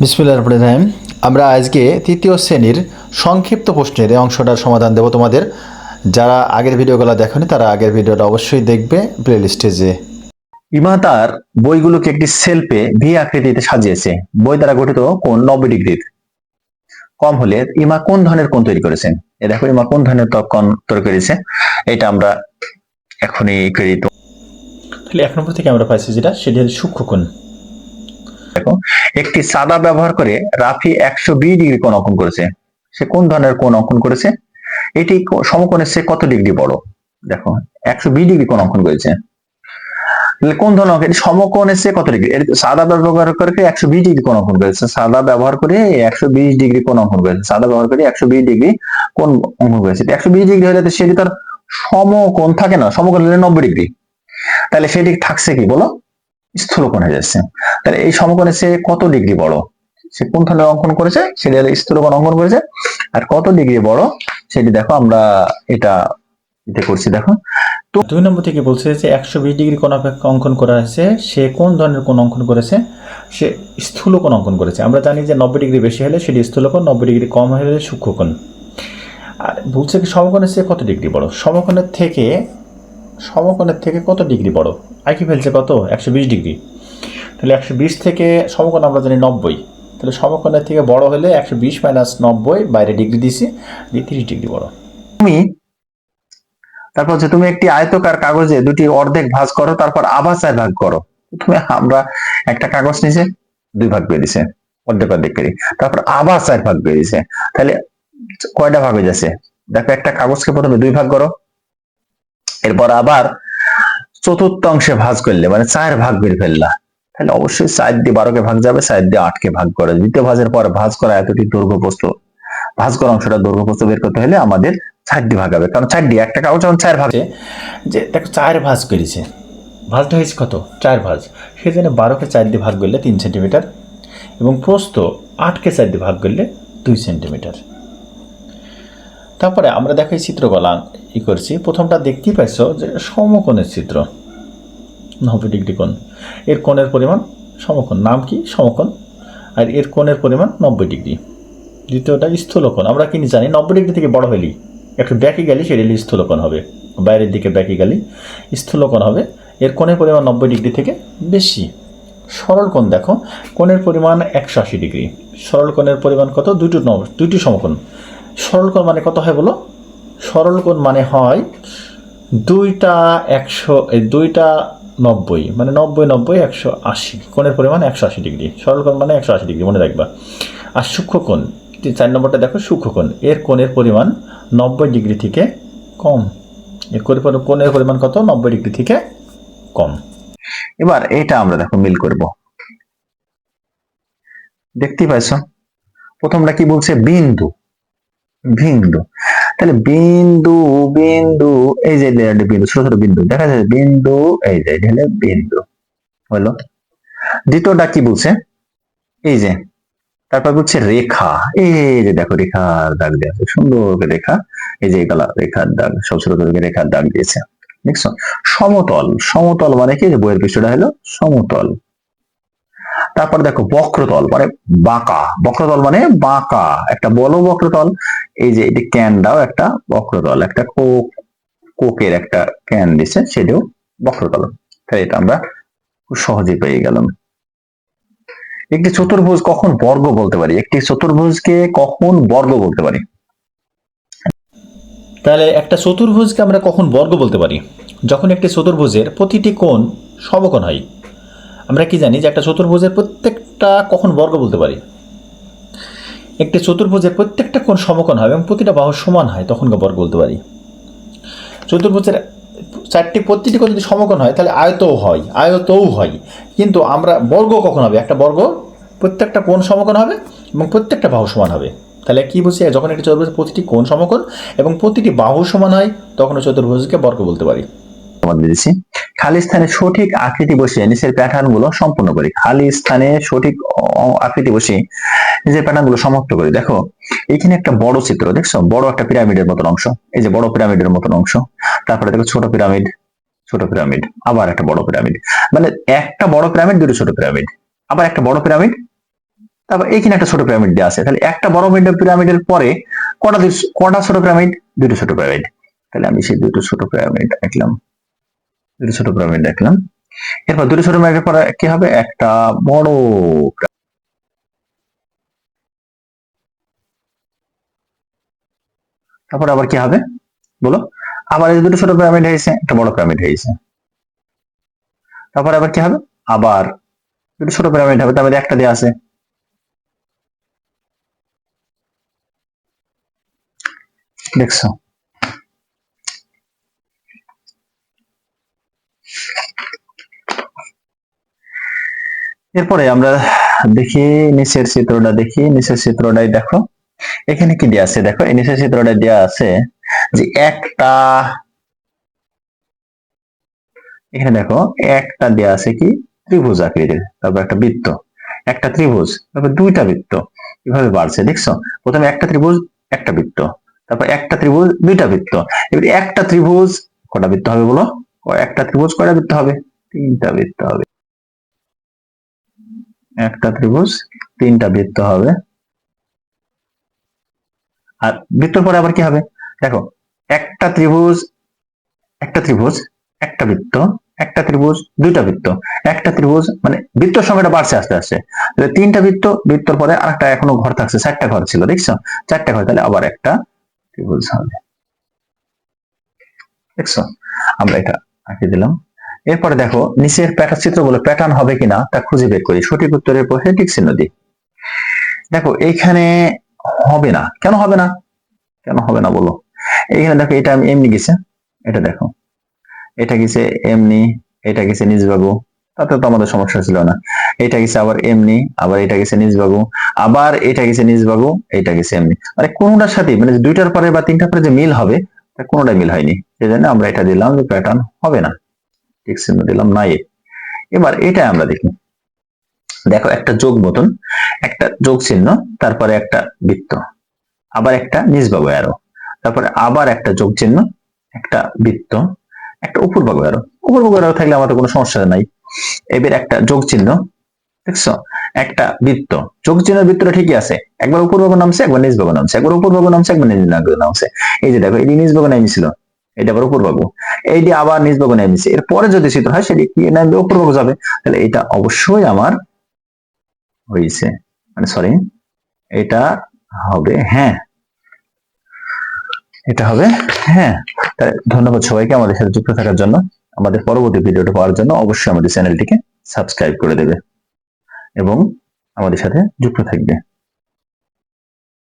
বিসমিল্লাহ রহমানির রহিম। আমরা আজকে তৃতীয় শ্রেণির সংক্ষিপ্ত প্রশ্নের এই অংশটার সমাধান দেব তোমাদের। যারা আগের ভিডিওগুলো দেখেনি তারা আগের ভিডিওটা অবশ্যই দেখবে প্লে লিস্টে যে ইমা তার বইগুলোকে একটি সেলফে ভি আকৃতিতে সাজিয়েছে। বই দ্বারা গঠিত কোন নব্বই ডিগ্রির কম হলে ইমা কোন ধরনের কোন তৈরি করেছেন? এ দেখো ইমা কোন ধরনের ত্বক কোণ তৈরি করেছে? এটা আমরা এখনই করি তাহলে এক নম্বর থেকে আমরা পাইছি যেটা সেটি হচ্ছে সূক্ষ্মকোণ দেখো, একটি সাদা ব্যবহার করে রাফি একশো বিশ ডিগ্রি কোণ অঙ্কন করেছে। সে কোন ধরনের কোণ অঙ্কন করেছে? এটি সমকোণের সে কত ডিগ্রি বড়? দেখো, একশো বিশ ডিগ্রি কোণ অঙ্কন করেছে। কোন ধরনের অঙ্ক? এটি সমকোণের সে কত ডিগ্রি? সাদা ব্যবহার করে একশো বিশ ডিগ্রি কোণ অঙ্কন করেছে। সাদা ব্যবহার করে একশো বিশ ডিগ্রি কোণ অঙ্কন করেছে। সাদা ব্যবহার করে একশো বিশ ডিগ্রি কোণ অঙ্কন করেছে। একশো বিশ ডিগ্রি হলে সেটি তার সমকোণ থাকে না। সমকোণ হলে নব্বই ডিগ্রি। তাহলে সেটি থাকছে কি বলো? স্থূলকোণ হয়ে যাচ্ছে। তাহলে এই সমকোণে সে কত ডিগ্রি বড়? সে কোন ধরনের অঙ্কন করেছে? সেটি হলো স্থূলকোণ অঙ্কন করেছে। আর কত ডিগ্রি বড়? সেটি দেখো, আমরা এটা এতে করছি, দেখো। তো দুই নম্বর থেকে বলছে যে একশো বিশ ডিগ্রি কোন অপেক্ষা অঙ্কন করা হয়েছে। সে কোন ধরনের কোন অঙ্কন করেছে? সে স্থূলকোণ অঙ্কন করেছে। আমরা জানি যে নব্বই ডিগ্রি বেশি হলে সেটি স্থূলকোণ, নব্বই ডিগ্রি কম হলে সূক্ষ্মকোণ। আর বলছে কি সমকোণের চেয়ে কত ডিগ্রি বড়? সমকোণের থেকে সমকোণের থেকে কত ডিগ্রি বড়? আইকি ফেলছে কত? একশো বিশ ডিগ্রি। তাহলে একশো বিশ থেকে সমকোণ আমরা জানি নব্বই। তাহলে সমকোণের থেকে বড় হলে একশো বিশ মাইনাস নব্বই বাইরে ডিগ্রি দিছি দিয়ে তিরিশ ডিগ্রি বড়। তুমি তারপর হচ্ছে তুমি একটি আয়তকার কাগজে দুটি অর্ধেক ভাঁজ করো, তারপর আবার চার ভাগ করো। তুমি আমরা একটা কাগজ নিচে দুই ভাগ করে দিছে অর্ধেক অর্ধেক করে। তারপর আবার চার ভাগ করে দিছে তাহলে কয়টা ভাগ হয়ে যাচ্ছে? দেখো একটা কাগজকে প্রথমে দুই ভাগ করো এরপর আবার চতুর্থ অংশে করলে মানে চার ভাগ বের ফেললা তাহলে অবশ্যই চার দিয়ে বারোকে ভাগ যাবে, চার দিয়ে আটকে ভাগ করে। দ্বিতীয় ভাজের পর ভাঁজ করা এতটি দৈর্ঘ্য প্রস্থ ভাঁজ করা অংশটা দৈর্ঘ্য প্রস্থ বের করতে হলে আমাদের চার দিয়ে ভাগ হবে। কারণ চার দিয়ে একটা কাগজ যখন চার ভাগে যে দেখো চার ভাঁজ করেছে। ভাঁজটা হয়েছে কত? চার ভাঁজ সেই জন্য বারোকে চার দিয়ে ভাগ করলে তিন সেন্টিমিটার এবং প্রস্থ আটকে চার দিয়ে ভাগ করলে দুই সেন্টিমিটার তারপরে আমরা দেখো এই চিত্রকলা ই করছি। প্রথমটা দেখতেই পাইছো যে সমকোণের চিত্র। নব্বই ডিগ্রি কোণ। এর কোণের পরিমাণ সমকোণ। নাম কি? সমকোণ। আর এর কোণের পরিমাণ নব্বই ডিগ্রি। দ্বিতীয়টা স্থূলকোণ। আমরা কি জানি? নব্বই ডিগ্রি থেকে বড় হইলি। একটু ব্যাকে গেলি, সেটা স্থূলকোণ হবে। বাইরের দিকে ব্যাকে গেলি, স্থূলকোণ হবে। এর কোণের পরিমাণ নব্বই ডিগ্রি থেকে বেশি। সরল কোণ দেখো। কোণের পরিমাণ একশো আশি ডিগ্রি। সরল কোণের পরিমাণ কত? দুটো নব দুইটি সমকোণ। সরল কোণ মানে কত হয় বলো? সরল কোণ মানে হয় দুইটা একশো দুইটা নব্বই মানে নব্বই নব্বই, একশো আশি। কোণের পরিমাণ একশো আশি ডিগ্রি। সরল কোণ মানে একশো আশি ডিগ্রি, মনে রাখবা। আর সূক্ষ্মকোণ চার নম্বরটা দেখো, সূক্ষ্মকোণ। এর কোণের পরিমাণ নব্বই ডিগ্রি থেকে কম। এর কোণের পরি- কোণের পরিমাণ কত? নব্বই ডিগ্রি থেকে কম। এবার এটা আমরা দেখো মিল করব। দেখতেই পাইছো? প্রথমটা কি বলছে? বিন্দু। বিন্দু। তাহলে বিন্দু বিন্দু, এই যে বিন্দু, ছোট ছোট বিন্দু, দেখা যাচ্ছে বিন্দু, এই যে হলো বিন্দু, হলো। দ্বিতীয়টা কি বলছে? এই যে, তারপর বলছে রেখা, এই যে দেখো রেখার দাগ দেওয়া আছে, সুন্দর রেখা, এই যে গলা, রেখার দাগ, সব ছোট ছোট রেখার দাগ দিয়েছে, দেখছ? সমতল সমতল মানে কি? বইয়ের পৃষ্ঠটা হলো সমতল। তারপর দেখো বক্রতল মানে বাঁকা। বক্রতল মানে বাঁকা। একটা বড় বক্রতল, এই যে এটি ক্যানটাও একটা বক্রতল, একটা কোক, কোকের একটা ক্যান দিছে সেটাও বক্রতল। তাই এটা আমরা খুব সহজে পেয়ে গেলাম। একটি চতুর্ভুজ কখন বর্গ বলতে পারি? একটি চতুর্ভুজকে কখন বর্গ বলতে পারি? তাহলে একটা চতুর্ভুজকে আমরা কখন বর্গ বলতে পারি? যখন একটি চতুর্ভুজের প্রতিটি কোণ সমকোণ হয়। আমরা কি জানি যে একটা চতুর্ভুজের প্রত্যেকটা কখন বর্গ বলতে পারি? একটি চতুর্ভুজের প্রত্যেকটা কোণ সমকোণ হয় এবং প্রতিটা বাহু সমান হয়, তখন বর্গ বলতে পারি। চতুর্ভুজের চারটি প্রতিটি কোণ যদি সমকোণ হয়, তাহলে আয়তও হয় আয়তও হয়। কিন্তু আমরা বর্গ কখন হবে? একটা বর্গ প্রত্যেকটা কোণ সমকোণ হবে এবং প্রত্যেকটা বাহু সমান হবে। তাহলে কি বুঝছি? যখন একটি চতুর্ভুজের প্রতিটি কোণ সমকোণ এবং প্রতিটি বাহু সমান হয়, তখন চতুর্ভুজকে বর্গ বলতে পারি। তোমাদের দিচ্ছি খালি স্থানে সঠিক আকৃতি বসিয়ে নিচের প্যাটার্নগুলো সম্পূর্ণ করি। খালি স্থানে সঠিক আকৃতি বসিয়ে নিচের প্যাটার্নগুলো সমাপ্ত করি। দেখো, এখানে একটা বড় চিত্র, দেখছ? বড় একটা পিরামিডের মতন অংশ। এই যে বড় পিরামিডের মতন অংশ। তারপরে দেখো ছোট পিরামিড ছোট পিরামিড আবার একটা বড় পিরামিড মানে একটা বড় পিরামিড দুটো ছোট পিরামিড আবার একটা বড় পিরামিড তারপর এখানে একটা ছোট পিরামিড দেওয়া আছে। তাহলে একটা বড় পিরামিডের পরে কটা কটা ছোট পিরামিড দুটো ছোট পিরামিড তাহলে আমি সেই দুটো ছোট পিরামিড আঁকলাম। দুটো ছোট পিরামিড আঁকলাম এরপর দুটো ছোট পিরামিডের পরে কি হবে? একটা বড় তারপর আবার কি হবে? বলো। আবার এই দুটো ছোট পিরামিড হয়েছে, একটা বড় পিরামিড হয়েছে। তারপর আবার কি হবে? আবার দুটো ছোট পিরামিড হবে তারপরে একটা দেওয়া আছে। দেখছ? এরপরে আমরা দেখি নিচের চিত্রটা, দেখি নিচের চিত্রটাই দেখো। এখানে কি দেওয়া আছে? দেখো নিচের চিত্রটা দেওয়া আছে যে একটা, এখানে দেখো, একটা দেওয়া আছে কি? ত্রিভুজ আকৃতির, তারপর একটা বৃত্ত, একটা ত্রিভুজ, তারপর দুইটা বৃত্ত কীভাবে বাড়ছে, দেখছ? প্রথমে একটা ত্রিভুজ, একটা বৃত্ত, তারপর একটা ত্রিভুজ, দুইটা বৃত্ত। এবার একটা ত্রিভুজ, কটা বৃত্ত হবে বলো? একটা ত্রিভুজ, কয়টা বৃত্ত হবে? তিনটা বৃত্ত হবে। একটা ত্রিভুজ, তিনটা বৃত্ত হবে। আর বৃত্তর পরে আবার কি হবে? দেখো, একটা ত্রিভুজ একটা ত্রিভুজ, একটা বৃত্ত, একটা ত্রিভুজ, দুইটা বৃত্ত। একটা ত্রিভুজ মানে বৃত্তর সংখ্যাটা বাড়ছে আস্তে আস্তে। তিনটা বৃত্ত, বৃত্তর পরে আরেকটা এখনও ঘর থাকছে, চারটা ঘর ছিল, দেখছ? চারটা ঘর, তাহলে আবার একটা ত্রিভুজ হবে। দেখছ? আমরা এটা আঁকে দিলাম। এরপরে দেখো, নিচের প্যাটার্ন চিত্রগুলো প্যাটার্ন হবে কিনা তা খুঁজে বের করি। সঠিক উত্তরের পরে ঠিক চিহ্ন দিই দেখো, এইখানে হবে না। কেন হবে না? কেন হবে না বলো। এইখানে দেখো, এটা আমি এমনি গেছে। এটা দেখো। এটা গেছে এমনি, এটা গেছে নিজবাবু তাতে তো আমাদের সমস্যা ছিল না। এটা গেছে আবার এমনি, আবার এটা গেছে নিজবাবু আবার এটা গেছে নিজবাবু এটা গেছে এমনি। মানে কোনোটার সাথে মানে দুইটার পরে বা তিনটার পরে যে মিল হবে, তা কোনোটাই মিল হয়নি। সেই জন্য আমরা এটা দিলাম যে প্যাটার্ন হবে না। ঠিক চিহ্ন দিলাম, নাই। এবার এটা আমরা দেখি। দেখো, একটা যোগ মতন, একটা যোগ চিহ্ন, তারপরে একটা বৃত্ত, আবার একটা তারপরে আবার একটা যোগ চিহ্ন, একটা বৃত্ত, একটা থাকলে আমাদের কোনো সমস্যা নাই। এবার একটা যোগ চিহ্ন, দেখছ? একটা বৃত্ত। যোগ চিহ্নের বৃত্তটা ঠিকই আছে। একবার উপর বাবু নামছে, একবার নিজ বাবু নামছে। একবার উপর বাবু নামছে, একবার নিজ নামছে। এই যে দেখো এটি নিজ বাবু নামিছিল এটা আবার উপর বাবু এইটি আবার নিজ বাবু নামিছে এরপরে যদি চিত্র হয়, সেটি কি নামবে? উপর বাবু যাবে। তাহলে এটা অবশ্যই আমার হয়েছে মানে সরি এটা হবে হ্যাঁ। এটা হবে হ্যাঁ। তাহলে ধন্যবাদ সবাইকে আমাদের সাথে যুক্ত থাকার জন্য। আমাদের পরবর্তী ভিডিওটা পাওয়ার জন্য অবশ্যই আমাদের চ্যানেলটিকে সাবস্ক্রাইব করে দেবে এবং আমাদের সাথে যুক্ত থাকবে।